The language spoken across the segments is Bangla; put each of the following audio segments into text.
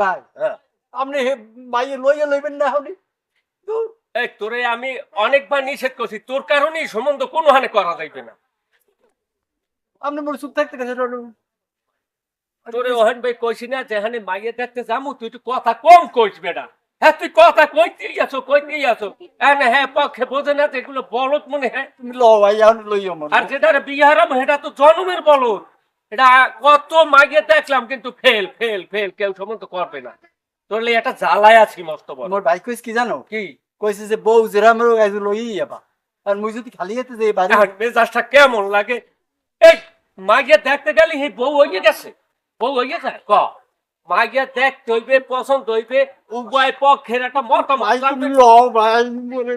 ভাই। হ্যাঁ। আপনি মাইয়ে লইয়া লইবেন না হনি এই তোরে আমি অনেকবার নিষেধ করছি তোর কারণেই সম্বন্ধ কোনো হানে করা যাইবে না। আপনি মোর চুপ থাকতে গেছে তোরে ওহেন ভাই কইছি না যেখানে মাইয়ে দেখতে যামু তুই একটু কথা কম কইস বেটা। হ্যাঁ তুই কথা কইতেই আছো কইতেই আছো। হ্যাঁ হ্যাঁ পক্ষে বোঝে না এগুলো বলত মনে হয়। তুমি ল ভাই আর যেটা বিহারাম সেটা তো জন্মের বলত এটা কত মাইয়ে দেখলাম কিন্তু ফেল ফেল ফেল কেউ সম্বন্ধ করবে না তোর একটা জ্বালায় আছি মস্ত বড় মোর ভাই কইস কি জানো কি কইছে যে বউ জেরাম রোগ আইজ লই যাবা আর মুই যদি খালি যেতে যে বাড়ি মেজাজটা কেমন লাগে এই মাইয়ে দেখতে গেলে এই বউ হইয়ে গেছে বউ হইয়ে যায় ক মাইয়ে দেখতে হইবে পছন্দ হইবে উভয় পক্ষের একটা ভাই জানবে। তুমি ল ভাই মোরে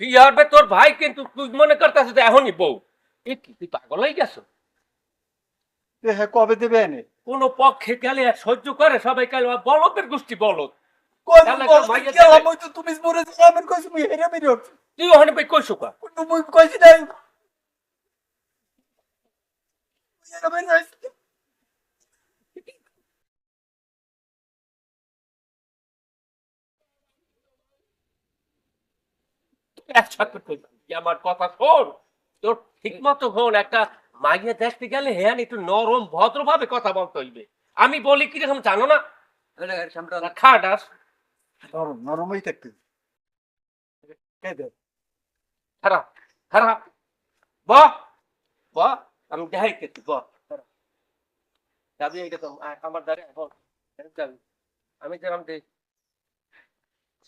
এখন তোরে ভাই কিন্তু তুই মনে করতেছিস যে এখনই বউ এ কি তুই পাগল হয়ে গেছো? হ্যাঁ কবে দেবে এনে? কোন পক্ষে গেলে সহ্য করে সবাই গেলে বলদের গোষ্ঠী বলত কই তাহলে বল একটা মাইয়া গেলাম দেবে। ওই তো তুমি মোরে জেরামের কইছ মুই হেরে মেরে তুই ওখানে ভাই কইছো কা মুই কইছি নাই হেরে মেরে উঠছি। একসাথে আমার কথা শোন। তোর ঠিক মতো শোন একটা মাইয়ে দেখতে গেলে হ্যাঁ একটু নরম ভদ্রভাবে কথা বলতে হইবে। আমি বলি কীরকম জানো না? নরম নরমই থাকতে। খারাপ খারাপ আমি দেখাই কে তুই যাবি এইটা তো আমার দ্বারে এখন যাবি। আমি যেরকম দিই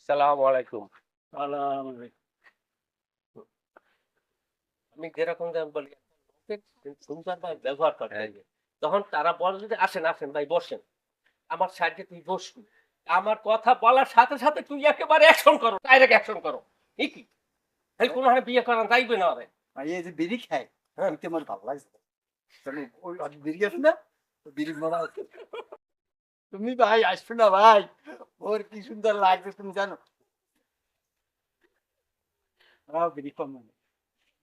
সালাম আলাইকুম। সালাম আমি যেরকম বলি সুন্দর ভাই ব্যবহার হবে তখন তারা বলে যে আসেন আসেন ভাই বসেন। আমার সাইডে তুই বসবি আমার কথা বলার সাথে সাথে তুই একেবারে অ্যাকশন করো ডাইরেক্ট অ্যাকশন করো। কি? এই কোনো হারে বিয়ে করা যাইবে না রে ভাই এই যে বিড়ি খায় হ্যাঁ। আমি আমার ভালো লাগছে ওই বিড়ি আছে না বিড়ি মরা। তুমি ভাই আসবে না ভাই। ওর কি সুন্দর লাগছে তুমি জানো। বিড়ি কম মানে।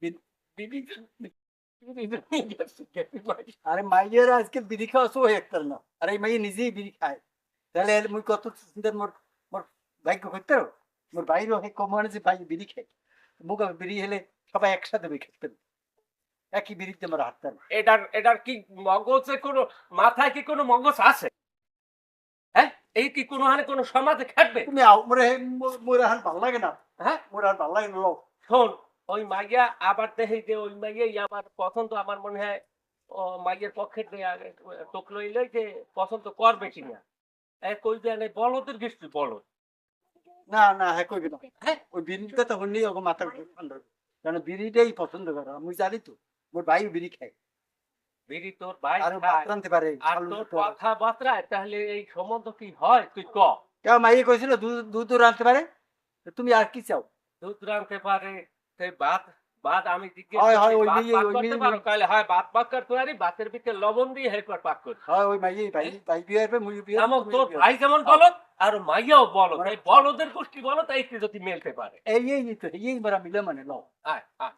বিড়ি আরে মাইয়ের আজকে বিড়ি খাওয়া সো একটার না। আরে মাইয়ে নিজেই বিড়ি খায়। তাহলে মুই কত সুন্দর মোর মোর ভাগ্য করতে মোর বাইরেও হে কম মানে যে ভাই বিড়ি খায়। মুখ বিড়ি হলে সবাই একসাথে বই খেতেন একই বিড়িতে আমার হাঁটতেন এটার এটার কি মগজে কোনো মাথায় কি কোনো মগজ আছে? হ্যাঁ? এই কি কোনো হানে কোনো সমাজে খাটবে? তুমি মোরে মোর আর ভালো লাগে না। হ্যাঁ? মোর আর ভালো লাগে না শোন ওই মাইয়া আবার দেখে যে ওই মাইয়াই আমার পছন্দ আমার মনে হয় ও মাইয়ের পক্ষে তোক লইলে যে পছন্দ করবে কিনা। কই দেন বলদের গেছি বলদ না না হ্যাঁ কইবি না? ওই বিড়িটা তো হলেই ওকে মাথা ঠান্ডা কারণ বিড়িটাই পছন্দ করে আমি জানি তো মোর ভাই বিড়ি খায়। বিড়ি তোর ভাই আর ভাত পারে আর তোর কথাবার্তায় তাহলে এই সম্বন্ধ কি হয়? তুই ক। কেউ মাইয়ে কইছিল দুধ দুধ রানতে পারে? তুমি আর কি চাও? দুধ রানতে পারে ভাত ভাত আমি জিজ্ঞেস হয়, হয়, ওই পাক ওই করতে নিয়েই পারো? বলি। হয় ভাত পাক করতে পারি ভাতের ভিতরে লবণ দিয়ে হেরপর পাক কর। হয় ওই মাইয়ে ভাই ভাই বিয়ে হবে মুই বিয়ে এমন তোর ভাই যেমন বলত আর মাইয়াও বলো মানে- এই বলদের গোষ্ঠী বলত এই যদি মেলতে পারে। এই এই এই তো এই মারা মিলে মানে লও। আয় আয়।